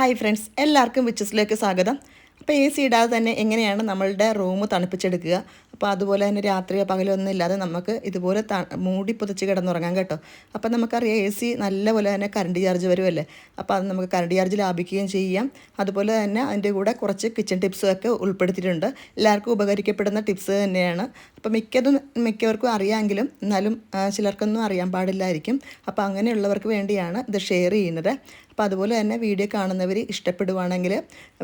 Hi friends എല്ലാവർക്കും വിച്ചസിലേക്ക് സ്വാഗതം. അപ്പോൾ എ സി ഇടാതെ തന്നെ എങ്ങനെയാണ് നമ്മളുടെ റൂം തണുപ്പിച്ചെടുക്കുക? അപ്പോൾ അതുപോലെ തന്നെ രാത്രിയോ പകലോ ഒന്നും ഇല്ലാതെ നമുക്ക് ഇതുപോലെ മൂടി പുതച്ച് കിടന്നുറങ്ങാം കേട്ടോ. അപ്പോൾ നമുക്കറിയാം എ സി നല്ലപോലെ തന്നെ കറണ്ട് ചാർജ് വരുമല്ലേ അപ്പോൾ അത് നമുക്ക് കറണ്ട് ചാർജ് ലാഭിക്കുകയും ചെയ്യാം. അതുപോലെ തന്നെ അതിന്റെ കൂടെ കുറച്ച് കിച്ചൺ ടിപ്സൊക്കെ ഉൾപ്പെടുത്തിയിട്ടുണ്ട്. എല്ലാവർക്കും ഉപകരിക്കപ്പെടുന്ന ടിപ്സ് തന്നെയാണ്. അപ്പോൾ മിക്കതും മിക്കവർക്കും അറിയാമെങ്കിലും എന്നാലും ചിലർക്കൊന്നും അറിയാൻ പാടില്ലായിരിക്കും. അപ്പോൾ അങ്ങനെയുള്ളവർക്ക് വേണ്ടിയാണ് ഇത് ഷെയർ ചെയ്യുന്നത്. അപ്പോൾ അതുപോലെ തന്നെ വീഡിയോ കാണുന്നവർ ഇഷ്ടപ്പെടുവാണെങ്കിൽ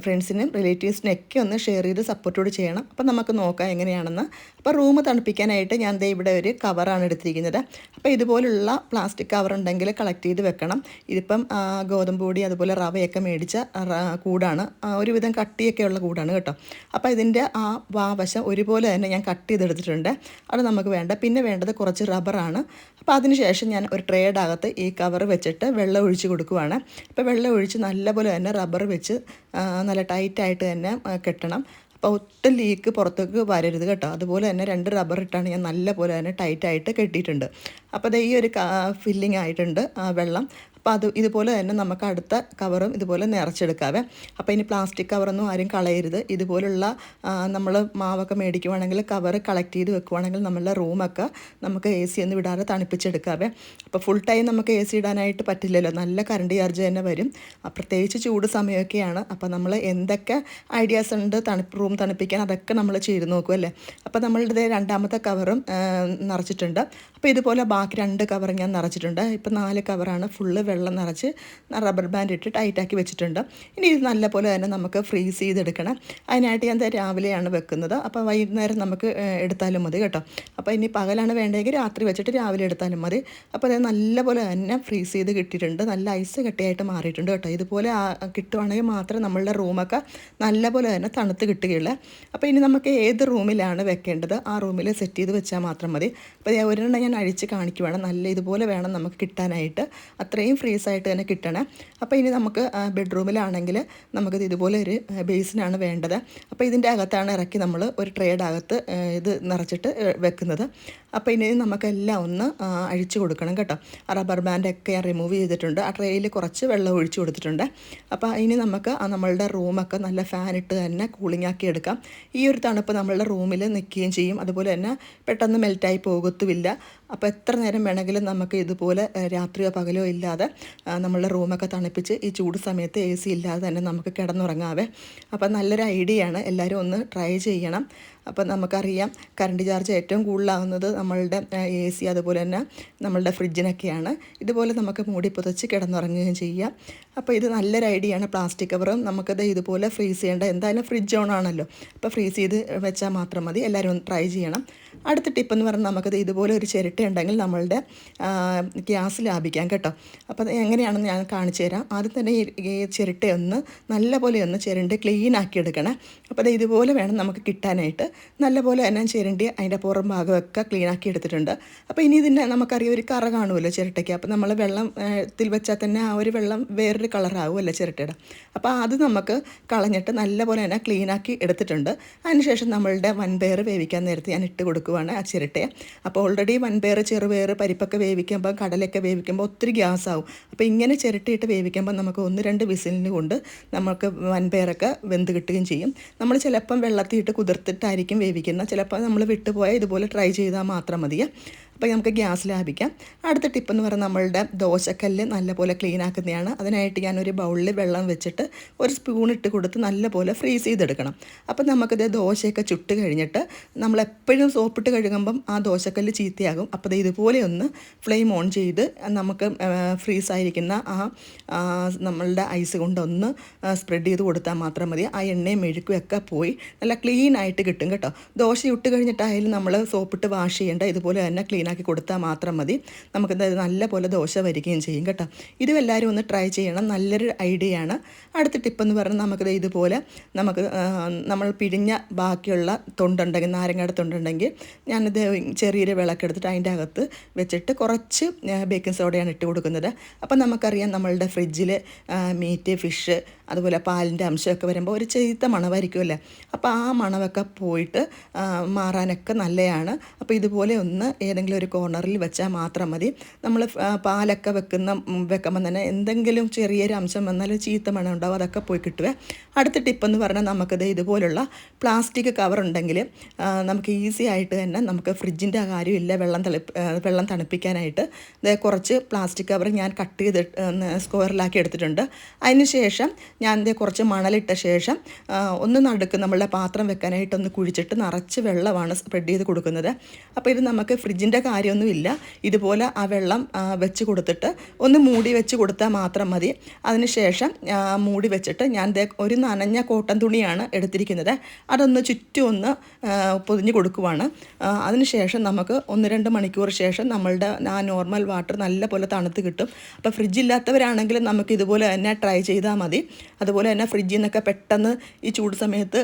ഫ്രണ്ട്സിനും റിലേറ്റീവ്സിനും ഒക്കെ ഒന്ന് ഷെയർ ചെയ്ത് സപ്പോർട്ടോട് ചെയ്യണം. അപ്പോൾ നമുക്ക് നോക്കാം എങ്ങനെയാണെന്ന്. അപ്പോൾ റൂം തണുപ്പിക്കാനായിട്ട് ഞാൻ ദേ ഇവിടെ ഒരു കവറാണ് എടുത്തിരിക്കുന്നത്. അപ്പോൾ ഇതുപോലുള്ള പ്ലാസ്റ്റിക് കവർ ഉണ്ടെങ്കിൽ കളക്ട് ചെയ്ത് വെക്കണം. ഇതിപ്പം ഗോതമ്പ് പൊടി അതുപോലെ റവയൊക്കെ മേടിച്ച കൂടാണ്. ഒരുവിധം കട്ടിയൊക്കെ ഉള്ള കൂടാണ് കേട്ടോ. അപ്പോൾ ഇതിന്റെ ആ വാവശം ഒരുപോലെ തന്നെ ഞാൻ കട്ട് ചെയ്തെടുത്തിട്ടുണ്ട്. അത് നമുക്ക് വേണ്ട. പിന്നെ വേണ്ടത് കുറച്ച് റബ്ബറാണ്. അപ്പോൾ അതിനുശേഷം ഞാൻ ഒരു ട്രേഡാകത്ത് ഈ കവർ വെച്ചിട്ട് വെള്ളം ഒഴിച്ച് കൊടുക്കുവാണ്. അപ്പോൾ വെള്ളം ഒഴിച്ച് നല്ലപോലെ തന്നെ റബ്ബർ വെച്ച് നല്ല ടൈറ്റായിട്ട് തന്നെ കെട്ടണം. അപ്പോൾ ഒട്ടും ലീക്ക് പുറത്തേക്ക് വരരുത് കേട്ടോ. അതുപോലെ തന്നെ രണ്ട് റബ്ബർ ഇട്ടാണ് ഞാൻ നല്ലപോലെ തന്നെ ടൈറ്റായിട്ട് കെട്ടിയിട്ടുണ്ട്. അപ്പോൾ ഈ ഒരു ഫില്ലിംഗ് ആയിട്ടുണ്ട് ആ വെള്ളം. അപ്പോൾ അത് ഇതുപോലെ തന്നെ നമുക്ക് അടുത്ത കവറും ഇതുപോലെ നിറച്ചെടുക്കാവേ. അപ്പോൾ ഇനി പ്ലാസ്റ്റിക് കവറൊന്നും ആരും കളയരുത്. ഇതുപോലുള്ള നമ്മൾ മാവൊക്കെ മേടിക്കുവാണെങ്കിൽ കവർ കളക്ട് ചെയ്ത് വെക്കുവാണെങ്കിൽ നമ്മളുടെ റൂമൊക്കെ നമുക്ക് എ സി ഒന്നും വിടാതെ തണുപ്പിച്ചെടുക്കാവേ. അപ്പോൾ ഫുൾ ടൈം നമുക്ക് എ സി ഇടാനായിട്ട് പറ്റില്ലല്ലോ. നല്ല കറണ്ട് ചാർജ് തന്നെ വരും. പ്രത്യേകിച്ച് ചൂട് സമയമൊക്കെയാണ്. അപ്പോൾ നമ്മൾ എന്തൊക്കെ ഐഡിയാസ് ഉണ്ട് തണുപ്പ് റൂം തണുപ്പിക്കാൻ അതൊക്കെ നമ്മൾ ചെയ്ത് നോക്കും അല്ലേ? അപ്പോൾ നമ്മളുടെ രണ്ടാമത്തെ കവറും നിറച്ചിട്ടുണ്ട്. അപ്പോൾ ഇതുപോലെ ബാക്കി രണ്ട് കവർ ഞാൻ നിറച്ചിട്ടുണ്ട്. ഇപ്പോൾ നാല് കവറാണ് ഫുള്ള് വെള്ളം നിറച്ച് റബ്ബർ ബാൻഡ് ഇട്ട് ടൈറ്റാക്കി വെച്ചിട്ടുണ്ട്. ഇനി ഇത് നല്ലപോലെ തന്നെ നമുക്ക് ഫ്രീസ് ചെയ്തെടുക്കണം. അതിനായിട്ട് ഞാൻ രാവിലെയാണ് വെക്കുന്നത്. അപ്പോൾ വൈകുന്നേരം നമുക്ക് എടുത്താലും മതി കേട്ടോ. അപ്പോൾ ഇനി പകലാണ് വേണ്ടതെങ്കിൽ രാത്രി വെച്ചിട്ട് രാവിലെ എടുത്താലും മതി. അപ്പോൾ അത് നല്ലപോലെ തന്നെ ഫ്രീസ് ചെയ്ത് കിട്ടിയിട്ടുണ്ട്. നല്ല ഐസ് കെട്ടിയായിട്ട് മാറിയിട്ടുണ്ട് കേട്ടോ. ഇതുപോലെ കിട്ടുവാണെങ്കിൽ മാത്രമേ നമ്മളുടെ റൂമൊക്കെ നല്ലപോലെ തന്നെ തണുത്ത് കിട്ടുകയുള്ളൂ. അപ്പോൾ ഇനി നമുക്ക് ഏത് റൂമിലാണ് വെക്കേണ്ടത്? ആ റൂമിൽ സെറ്റ് ചെയ്ത് വെച്ചാൽ മാത്രം മതി. അപ്പോൾ ഒരെണ്ണം ഞാൻ അഴിച്ച് കാണിക്കുവാണ്. നല്ല ഇതുപോലെ വേണം നമുക്ക് കിട്ടാനായിട്ട്. അത്രയും ഫ്രീസ് ആയിട്ട് തന്നെ കിട്ടണം. അപ്പോൾ ഇനി നമുക്ക് ബെഡ്റൂമിലാണെങ്കിൽ നമുക്കിത് ഇതുപോലെ ഒരു ബേസിനാണ് വേണ്ടത്. അപ്പോൾ ഇതിന്റെ അകത്താണ് ഇറക്കി നമ്മൾ ഒരു ട്രേയുടെ അകത്ത് ഇത് നിറച്ചിട്ട് വെക്കുന്നത്. അപ്പോൾ ഇനി നമുക്കെല്ലാം ഒന്ന് അഴിച്ചു കൊടുക്കണം കേട്ടോ. റബ്ബർ ബാൻഡൊക്കെ ഞാൻ റിമൂവ് ചെയ്തിട്ടുണ്ട്. ആ ട്രേയിൽ കുറച്ച് വെള്ളം ഒഴിച്ചു കൊടുത്തിട്ടുണ്ട്. അപ്പോൾ ഇനി നമുക്ക് നമ്മളുടെ റൂമൊക്കെ നല്ല ഫാൻ ഇട്ട് തന്നെ കൂളിംഗ് ആക്കി എടുക്കാം. ഈ ഒരു തണുപ്പ് നമ്മളുടെ റൂമിൽ നിൽക്കുകയും ചെയ്യും. അതുപോലെ തന്നെ പെട്ടെന്ന് മെൽറ്റായി പോകത്തുമില്ല. അപ്പോൾ എത്ര നേരം വേണമെങ്കിലും നമുക്ക് ഇതുപോലെ രാത്രിയോ പകലോ ഇല്ലാതെ നമ്മളുടെ റൂമൊക്കെ തണുപ്പിച്ച് ഈ ചൂട് സമയത്ത് എ സി ഇല്ലാതെ തന്നെ നമുക്ക് കിടന്നുറങ്ങാവേ. അപ്പോൾ നല്ലൊരു ഐഡിയ ആണ്. എല്ലാവരും ഒന്ന് ട്രൈ ചെയ്യണം. അപ്പോൾ നമുക്കറിയാം കറണ്ട് ചാർജ് ഏറ്റവും കൂടുതലാവുന്നത് നമ്മളുടെ എ സി അതുപോലെ തന്നെ നമ്മളുടെ ഫ്രിഡ്ജിനൊക്കെയാണ്. ഇതുപോലെ നമുക്ക് മൂടി പുതച്ച് കിടന്നുറങ്ങുകയും ചെയ്യാം. അപ്പോൾ ഇത് നല്ലൊരു ഐഡിയ ആണ് പ്ലാസ്റ്റിക് കവറും. നമുക്കത് ഇതുപോലെ ഫ്രീസ് ചെയ്യേണ്ട. എന്തായാലും ഫ്രിഡ്ജ് ഓൺ ആണല്ലോ. അപ്പോൾ ഫ്രീസ് ചെയ്ത് വെച്ചാൽ മാത്രം മതി. എല്ലാവരും ഒന്ന് ട്രൈ ചെയ്യണം. അടുത്ത ടിപ്പ് എന്ന് പറഞ്ഞാൽ നമുക്കത് ഇതുപോലെ ഒരു ചിരട്ട ഉണ്ടെങ്കിൽ നമ്മളുടെ ഗ്യാസ് ലാഭിക്കാം കേട്ടോ. അപ്പോൾ അത് എങ്ങനെയാണെന്ന് ഞാൻ കാണിച്ചു തരാം. ആദ്യം തന്നെ ഈ ചിരട്ടയൊന്ന് നല്ലപോലെ ഒന്ന് ചിരണ്ടി ക്ലീൻ ആക്കി എടുക്കണം. അപ്പോൾ അത് ഇതുപോലെ വേണം നമുക്ക് കിട്ടാനായിട്ട്. നല്ലപോലെ തന്നെ ചിരണ്ടി അതിന്റെ പുറം ഭാഗമൊക്കെ ക്ലീൻ ആക്കി എടുത്തിട്ടുണ്ട്. അപ്പോൾ ഇനി ഇതിന്റെ നമുക്കറിയാം ഒരു കറ കാണുമല്ലോ ചിരട്ടയ്ക്ക്. അപ്പോൾ നമ്മൾ വെള്ളം ആ, ത്തിൽ വെച്ചാൽ തന്നെ ആ ഒരു വെള്ളം വേറൊരു കളറാവുമല്ലോ ചിരട്ടയുടെ? അപ്പോൾ അത് നമുക്ക് കളഞ്ഞിട്ട് നല്ലപോലെ തന്നെ ക്ലീൻ ആക്കി എടുത്തിട്ടുണ്ട്. അതിനുശേഷം നമ്മളുടെ വൻപയർ വേവിക്കാൻ നേരത്തെ ഞാൻ ഇട്ട് കൊടുക്കുവാണ് ആ ചിരട്ടയെ. അപ്പോൾ ഓൾറെഡി വൻപയർ ചെറുപയർ പരിപ്പൊക്കെ വേവിക്കുമ്പോൾ കടലൊക്കെ വേവിക്കുമ്പോൾ ഒത്തിരി ഗ്യാസ് ആവും അപ്പോൾ ഇങ്ങനെ ചിരട്ടിയിട്ട് വേവിക്കുമ്പോൾ നമുക്ക് ഒന്ന് രണ്ട് വിസിലിന് കൊണ്ട് നമുക്ക് വൻപയറൊക്കെ വെന്ത് കിട്ടുകയും ചെയ്യും. നമ്മൾ ചിലപ്പം വെള്ളത്തിയിട്ട് കുതിർത്തിട്ടായിരിക്കും വേവിക്കുന്നത്. ചിലപ്പോൾ നമ്മൾ വിട്ടുപോയാൽ ഇതുപോലെ ട്രൈ ചെയ്താൽ മാത്രം മതിയെ. അപ്പോൾ നമുക്ക് ഗ്യാസ് ലാഭിക്കാം. അടുത്ത ടിപ്പ് എന്ന് പറഞ്ഞാൽ നമ്മളുടെ ദോശക്കല്ല് നല്ലപോലെ ക്ലീൻ ആക്കുന്നതാണ്. അതിനായിട്ട് ഞാൻ ഒരു ബൗളിൽ വെള്ളം വെച്ചിട്ട് ഒരു സ്പൂൺ ഇട്ട് കൊടുത്ത് നല്ലപോലെ ഫ്രീസ് ചെയ്തെടുക്കണം. അപ്പോൾ നമുക്കിത് ദോശയൊക്കെ ചുട്ട് കഴിഞ്ഞിട്ട് നമ്മൾ എപ്പോഴും സോപ്പിട്ട് കഴുകുമ്പം ആ ദോശക്കല്ല് ചീത്തയാകും. അപ്പോൾ ഇത് ഇതുപോലെ ഒന്ന് ഫ്ലെയിം ഓൺ ചെയ്ത് നമുക്ക് ഫ്രീസ് ആയിരിക്കുന്ന ആ ആ, നമ്മളുടെ ഐസ് കൊണ്ടൊന്ന് സ്പ്രെഡ് ചെയ്ത് കൊടുത്താൽ മാത്രം മതി. ആ എണ്ണയും മെഴുക്കും ഒക്കെ പോയി നല്ല ക്ലീൻ ആയിട്ട് കിട്ടും കേട്ടോ. ദോശ ഇട്ട് കഴിഞ്ഞിട്ടായാലും നമ്മൾ സോപ്പിട്ട് വാഷ് ചെയ്യേണ്ട. ഇതുപോലെ തന്നെ ക്ലീൻ ആക്കി കൊടുത്താൽ മാത്രം മതി. നമുക്കിത് നല്ല പോലെ ദോശ വരികയും ചെയ്യും കേട്ടോ. ഇതും എല്ലാവരും ഒന്ന് ട്രൈ ചെയ്യണം. നല്ലൊരു ഐഡിയ ആണ്. അടുത്ത ടിപ്പെന്ന് പറഞ്ഞാൽ നമുക്കിത് ഇതുപോലെ നമുക്ക് നമ്മൾ പിഴിഞ്ഞ ബാക്കിയുള്ള തൊണ്ടുണ്ടെങ്കിൽ നാരങ്ങയുടെ തൊണ്ടുണ്ടെങ്കിൽ ഞാനിത് ചെറിയൊരു വിളക്കെടുത്തിട്ട് അതിന്റെ അകത്ത് വെച്ചിട്ട് കുറച്ച് ബേക്കിംഗ് സോഡയാണ് ഇട്ട് കൊടുക്കുന്നത്. അപ്പം നമുക്കറിയാം നമ്മളുടെ ഫ്രിഡ്ജിൽ മീറ്റ് ഫിഷ് അതുപോലെ പാലിന്റെ അംശമൊക്കെ വരുമ്പോൾ ഒരു ചീത്ത മണമായിരിക്കുമല്ലേ അപ്പോൾ ആ മണവൊക്കെ പോയിട്ട് മാറാനൊക്കെ നല്ലതാണ്. അപ്പോൾ ഇതുപോലെ ഒന്ന് ഏതെങ്കിലും ഏതെങ്കിലും ഒരു കോർണറിൽ വെച്ചാൽ മാത്രം മതി. നമ്മൾ പാലൊക്കെ വെക്കുന്ന വെക്കുമ്പോൾ തന്നെ എന്തെങ്കിലും ചെറിയൊരു അംശം വന്നാൽ ചീത്ത മണം ഉണ്ടാവും അതൊക്കെ പോയി കിട്ടുക അടുത്ത ടിപ്പെന്ന് പറഞ്ഞാൽ നമുക്കത് ഇതുപോലുള്ള പ്ലാസ്റ്റിക് കവർ ഉണ്ടെങ്കിൽ നമുക്ക് ഈസി ആയിട്ട് തന്നെ നമുക്ക് ഫ്രിഡ്ജിന്റെ കാര്യമില്ല വെള്ളം തളി വെള്ളം തണുപ്പിക്കാനായിട്ട്. കുറച്ച് പ്ലാസ്റ്റിക് കവർ ഞാൻ കട്ട് ചെയ്ത് സ്ക്വയറിലാക്കി എടുത്തിട്ടുണ്ട്. അതിന് ശേഷം ഞാൻ ദേ കുറച്ച് മണലിട്ട ശേഷം ഒന്ന് നടുക്ക് നമ്മളുടെ പാത്രം വെക്കാനായിട്ട് ഒന്ന് കുഴിച്ചിട്ട് നിറച്ച് വെള്ളമാണ് സ്പ്രെഡ് ചെയ്ത് കൊടുക്കുന്നത്. അപ്പോൾ ഇത് നമുക്ക് ഫ്രിഡ്ജിന്റെ കാര്യമൊന്നുമില്ല. ഇതുപോലെ ആ വെള്ളം വെച്ച് കൊടുത്തിട്ട് ഒന്ന് മൂടി വെച്ച് കൊടുത്താൽ മാത്രം മതി. അതിനുശേഷം മൂടി വെച്ചിട്ട് ഞാൻ ഒരു നനഞ്ഞ കോട്ടൺ തുണിയാണ് എടുത്തിരിക്കുന്നത്. അതൊന്ന് ചുറ്റും ഒന്ന് പൊതിഞ്ഞ് കൊടുക്കുവാണ്. അതിനുശേഷം അതിന് ശേഷം നമുക്ക് ഒന്ന് രണ്ട് മണിക്കൂർ ശേഷം നമ്മളുടെ ആ നോർമൽ വാട്ടർ നല്ല പോലെ തണുത്ത് കിട്ടും. അപ്പോൾ ഫ്രിഡ്ജ് ഇല്ലാത്തവരാണെങ്കിൽ നമുക്ക് ഇതുപോലെ തന്നെ ട്രൈ ചെയ്താൽ മതി. അതുപോലെ തന്നെ ഫ്രിഡ്ജിൽ നിന്നൊക്കെ പെട്ടെന്ന് ഈ ചൂട് സമയത്ത്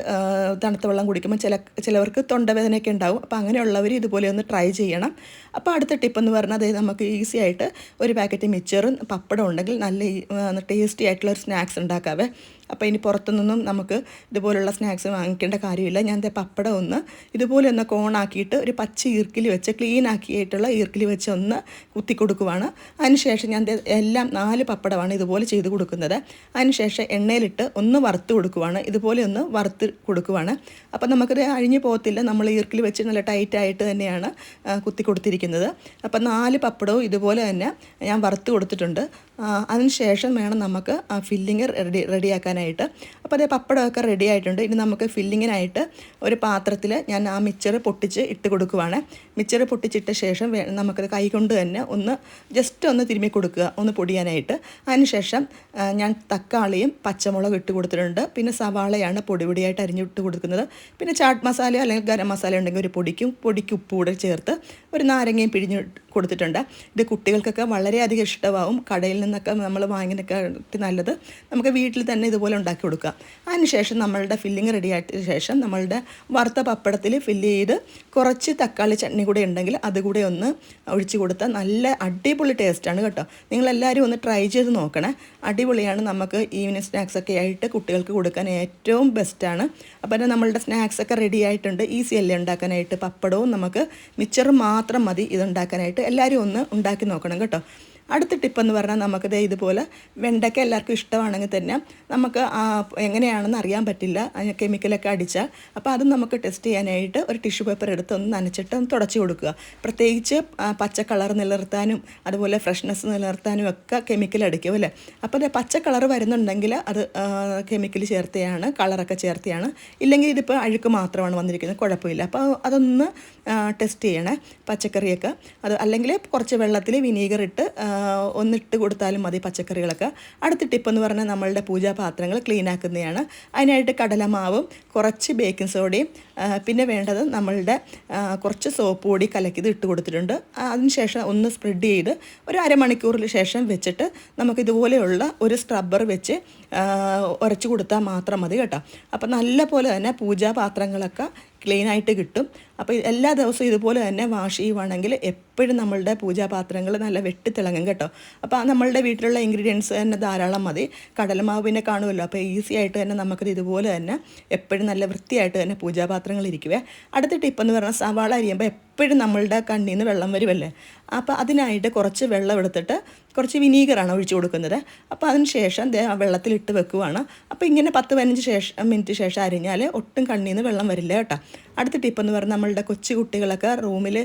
തണുത്ത വെള്ളം കുടിക്കുമ്പോൾ ചില ചിലവർക്ക് തൊണ്ടവേദനയൊക്കെ ഉണ്ടാവും. അപ്പോൾ അങ്ങനെയുള്ളവർ ഇതുപോലെ ഒന്ന് ട്രൈ ചെയ്യണം. അപ്പോൾ അടുത്ത ടിപ്പ് എന്ന് പറഞ്ഞാൽ അതായത് നമുക്ക് ഈസി ആയിട്ട് ഒരു പാക്കറ്റ് മിച്ചറും പപ്പടം ഉണ്ടെങ്കിൽ നല്ല ടേസ്റ്റി ആയിട്ടുള്ള ഒരു സ്നാക്സ് ഉണ്ടാക്കാവേ. അപ്പോൾ ഇനി പുറത്തുനിന്നും നമുക്ക് ഇതുപോലുള്ള സ്നാക്സ് വാങ്ങിക്കേണ്ട കാര്യമില്ല. ഞാൻ പപ്പടം ഒന്ന് ഇതുപോലെ ഒന്ന് കോണാക്കിയിട്ട് ഒരു പച്ച ഈർക്കിൽ വെച്ച് ക്ലീൻ ആക്കിയിട്ടുള്ള ഈർക്കിൽ വെച്ച് ഒന്ന് കുത്തി കൊടുക്കുവാണ്. അതിനുശേഷം ഞാൻ എല്ലാം നാല് പപ്പടമാണ് ഇതുപോലെ ചെയ്ത് കൊടുക്കുന്നത്. അതിനുശേഷം എണ്ണയിലിട്ട് ഒന്ന് വറുത്ത് കൊടുക്കുവാണ്. ഇതുപോലെ ഒന്ന് വറുത്ത് കൊടുക്കുവാണ്. അപ്പോൾ നമുക്കത് അഴിഞ്ഞു പോകത്തില്ല. നമ്മൾ ഈർക്കിൽ വെച്ച് നല്ല ടൈറ്റായിട്ട് തന്നെയാണ് കുത്തി കൊടുത്തിരിക്കുന്നത്. അപ്പോൾ നാല് പപ്പടവും ഇതുപോലെ തന്നെ ഞാൻ വറുത്ത് കൊടുത്തിട്ടുണ്ട്. അതിനുശേഷം വേണം നമുക്ക് ഫില്ലിങ് റെഡി റെഡിയാക്കാനായിട്ട് അപ്പോൾ അതേ പപ്പടമൊക്കെ റെഡി ആയിട്ടുണ്ട്. ഇനി നമുക്ക് ഫില്ലിങ്ങിനായിട്ട് ഒരു പാത്രത്തിൽ ഞാൻ ആ മിച്ചർ പൊട്ടിച്ച് ഇട്ട് കൊടുക്കുവാണ്. മിച്ചർ പൊട്ടിച്ചിട്ട ശേഷം നമുക്കത് കൈ കൊണ്ട് തന്നെ ഒന്ന് ജസ്റ്റ് ഒന്ന് തിരുമ്മി കൊടുക്കുക ഒന്ന് പൊടിയാനായിട്ട്. അതിനുശേഷം ഞാൻ തക്കാളിയും പച്ചമുളക് ഇട്ട് കൊടുത്തിട്ടുണ്ട്. പിന്നെ സവാളയാണ് പൊടി പൊടിയായിട്ട് അരിഞ്ഞിട്ട് കൊടുക്കുന്നത്. പിന്നെ ചാട്ട് മസാല അല്ലെങ്കിൽ ഗരം മസാല ഉണ്ടെങ്കിൽ ഒരു പൊടിക്കും പൊടിക്ക് ഉപ്പ് കൂടെ ചേർത്ത് ഒരു നാരങ്ങയും പിഴിഞ്ഞ് കൊടുത്തിട്ടുണ്ട്. ഇത് കുട്ടികൾക്കൊക്കെ വളരെയധികം ഇഷ്ടമാവും. കടയിൽ നിന്നൊക്കെ നമ്മൾ വാങ്ങിനൊക്കെ നല്ലത്. നമുക്ക് വീട്ടിൽ തന്നെ ഇതുപോലെ ഉണ്ടാക്കി കൊടുക്കാം അതിനുശേഷം നമ്മളുടെ ഫില്ലിങ് റെഡി ആയിട്ട് ശേഷം നമ്മളുടെ വറുത്ത പപ്പടത്തിൽ ഫില്ല് ചെയ്ത് കുറച്ച് തക്കാളി ചട്നി കൂടെ ഉണ്ടെങ്കിൽ അതുകൂടെ ഒന്ന് ഒഴിച്ചു കൊടുത്താൽ നല്ല അടിപൊളി ടേസ്റ്റാണ് കേട്ടോ. നിങ്ങളെല്ലാവരും ഒന്ന് ട്രൈ ചെയ്ത് നോക്കണേ. അടിപൊളിയാണ്. നമുക്ക് ഈവനിങ് സ്നാക്സ് ഒക്കെ ആയിട്ട് കുട്ടികൾക്ക് കൊടുക്കാൻ ഏറ്റവും ബെസ്റ്റാണ് അപ്പോൾ നമ്മളുടെ സ്നാക്സ് ഒക്കെ റെഡി ആയിട്ടുണ്ട്. ഈസി അല്ലേ ഉണ്ടാക്കാനായിട്ട്? പപ്പടവും നമുക്ക് മിച്ചറും മാത്രം മതി. ഇതുണ്ടാക്കാനായിട്ട് എല്ലാവരും ഒന്ന് ഉണ്ടാക്കി നോക്കണം കേട്ടോ. അടുത്ത ടിപ്പ് എന്ന് പറഞ്ഞാൽ നമുക്കിത് ഇതുപോലെ വെണ്ടയ്ക്ക എല്ലാവർക്കും ഇഷ്ടമാണെങ്കിൽ തന്നെ നമുക്ക് എങ്ങനെയാണെന്ന് അറിയാൻ പറ്റില്ല. കെമിക്കലൊക്കെ അടിച്ചാൽ. അപ്പോൾ അത് നമുക്ക് ടെസ്റ്റ് ചെയ്യാനായിട്ട് ഒരു ടിഷ്യൂ പേപ്പർ എടുത്ത് ഒന്ന് നനച്ചിട്ട് ഒന്ന് തുടച്ചു കൊടുക്കുക. പ്രത്യേകിച്ച് പച്ച കളർ നിലനിർത്താനും അതുപോലെ ഫ്രഷ്നെസ് നിലനിർത്താനും ഒക്കെ കെമിക്കൽ അടിക്കും അല്ലേ? അപ്പോൾ അത് പച്ച കളർ വരുന്നുണ്ടെങ്കിൽ അത് കെമിക്കൽ ചേർത്തയാണ് കളറൊക്കെ ചേർത്തെയാണ്. ഇല്ലെങ്കിൽ ഇതിപ്പോൾ അഴുക്ക് മാത്രമാണ് വന്നിരിക്കുന്നത് കുഴപ്പമില്ല. അപ്പോൾ അതൊന്ന് ടെസ്റ്റ് ചെയ്യണേ പച്ചക്കറിയൊക്കെ. അത് അല്ലെങ്കിൽ കുറച്ച് വെള്ളത്തിൽ വിനീഗർ ഇട്ട് ഒന്നിട്ട് കൊടുത്താലും മതി പച്ചക്കറികളൊക്കെ. അടുത്ത ടിപ്പ് എന്ന് പറഞ്ഞാൽ നമ്മളുടെ പൂജാപാത്രങ്ങൾ ക്ലീൻ ആക്കുന്നതാണ്. അതിനായിട്ട് കടലമാവും കുറച്ച് ബേക്കിംഗ് സോഡയും പിന്നെ വേണ്ടത് നമ്മളുടെ കുറച്ച് സോപ്പ് പൊടി കലക്കിയത് ഇട്ട് കൊടുത്തിട്ടുണ്ട്. അതിനുശേഷം ഒന്ന് സ്പ്രെഡ് ചെയ്ത് ഒരു അരമണിക്കൂറിന് ശേഷം വെച്ചിട്ട് നമുക്ക് ഇതുപോലെയുള്ള ഒരു സ്ക്രബ്ബർ വെച്ച് ഉരച്ച് കൊടുത്താൽ മാത്രം മതി കേട്ടോ. അപ്പോൾ നല്ല പോലെ തന്നെ പൂജാപാത്രങ്ങളൊക്കെ ക്ലീൻ ആയിട്ട് കിട്ടും. അപ്പോൾ എല്ലാ ദിവസവും ഇതുപോലെ തന്നെ വാഷ് ചെയ്യുവാണെങ്കിൽ എപ്പോഴും നമ്മളുടെ പൂജാപാത്രങ്ങൾ നല്ല വെട്ടിത്തിളങ്ങും കേട്ടോ. അപ്പോൾ നമ്മളുടെ വീട്ടിലുള്ള ഇൻഗ്രീഡിയൻസ് തന്നെ ധാരാളം മതി. കടലമാവ് പിന്നെ കാണുമല്ലോ. അപ്പോൾ ഈസി ആയിട്ട് തന്നെ നമുക്കത് ഇതുപോലെ തന്നെ എപ്പോഴും നല്ല വൃത്തിയായിട്ട് തന്നെ പൂജാപാത്രങ്ങൾ ഇരിക്കുവേ. അടുത്ത ടിപ്പ് എന്ന് പറഞ്ഞാൽ സവാള അരിയുമ്പോൾ എപ്പോഴും നമ്മളുടെ കണ്ണിൽ നിന്ന് വെള്ളം വരുമല്ലേ അപ്പോൾ അതിനായിട്ട് കുറച്ച് വെള്ളം എടുത്തിട്ട് കുറച്ച് വിനീഗറാണ് ഒഴിച്ചു കൊടുക്കുന്നത്. അപ്പോൾ അതിന് ശേഷം ആ വെള്ളത്തിലിട്ട് വെക്കുവാണ്. അപ്പോൾ ഇങ്ങനെ പത്ത് പതിനഞ്ച് ശേഷം മിനിറ്റ് ശേഷം അരിഞ്ഞാൽ ഒട്ടും കണ്ണിൽ നിന്ന് വെള്ളം വരില്ല കേട്ടോ. അടുത്ത ടിപ്പ് എന്ന് പറഞ്ഞാൽ നമ്മളുടെ കൊച്ചു കുട്ടികളൊക്കെ റൂമിൽ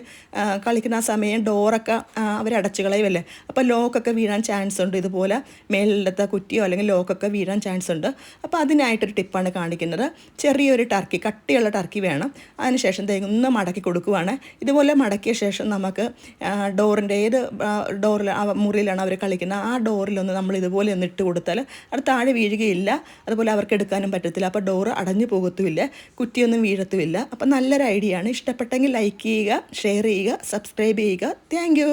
കളിക്കുന്ന ആ സമയം ഡോറൊക്കെ അവർ അടച്ചു കളയുമല്ലേ അപ്പോൾ ലോക്കൊക്കെ വീഴാൻ ചാൻസ് ഉണ്ട്. ഇതുപോലെ മേലിലത്തെ കുറ്റിയോ അല്ലെങ്കിൽ ലോക്കൊക്കെ വീഴാൻ ചാൻസ് ഉണ്ട്. അപ്പോൾ അതിനായിട്ടൊരു ടിപ്പാണ് കാണിക്കുന്നത്. ചെറിയൊരു ടർക്കി കട്ടിയുള്ള ടർക്കി വേണം. അതിനുശേഷം തേങ്ങുന്ന മടക്കി കൊടുക്കുവാണ്. ഇതുപോലെ മടക്കിയ ശേഷം നമുക്ക് ഡോറിന്റെ ഏത് ഡോറിൽ മുറിയിലാണ് അവർ കളിക്കുന്നത്. ആ ഡോറിലൊന്ന് നമ്മൾ ഇതുപോലെ ഒന്ന് ഇട്ട് കൊടുത്താൽ അത് താഴെ വീഴുകയില്ല. അതുപോലെ അവർക്ക് എടുക്കാനും പറ്റത്തില്ല. അപ്പോൾ ഡോറ് അടഞ്ഞു പോകത്തുമില്ല. കുറ്റിയൊന്നും വീഴത്തുമില്ല. അപ്പോൾ നല്ലൊരു ഐഡിയ ആണ് വീഡിയോയാണ് ഇഷ്ടപ്പെട്ടെങ്കിൽ ലൈക്ക് ചെയ്യുക ഷെയർ ചെയ്യുക സബ്സ്ക്രൈബ് ചെയ്യുക. Thank you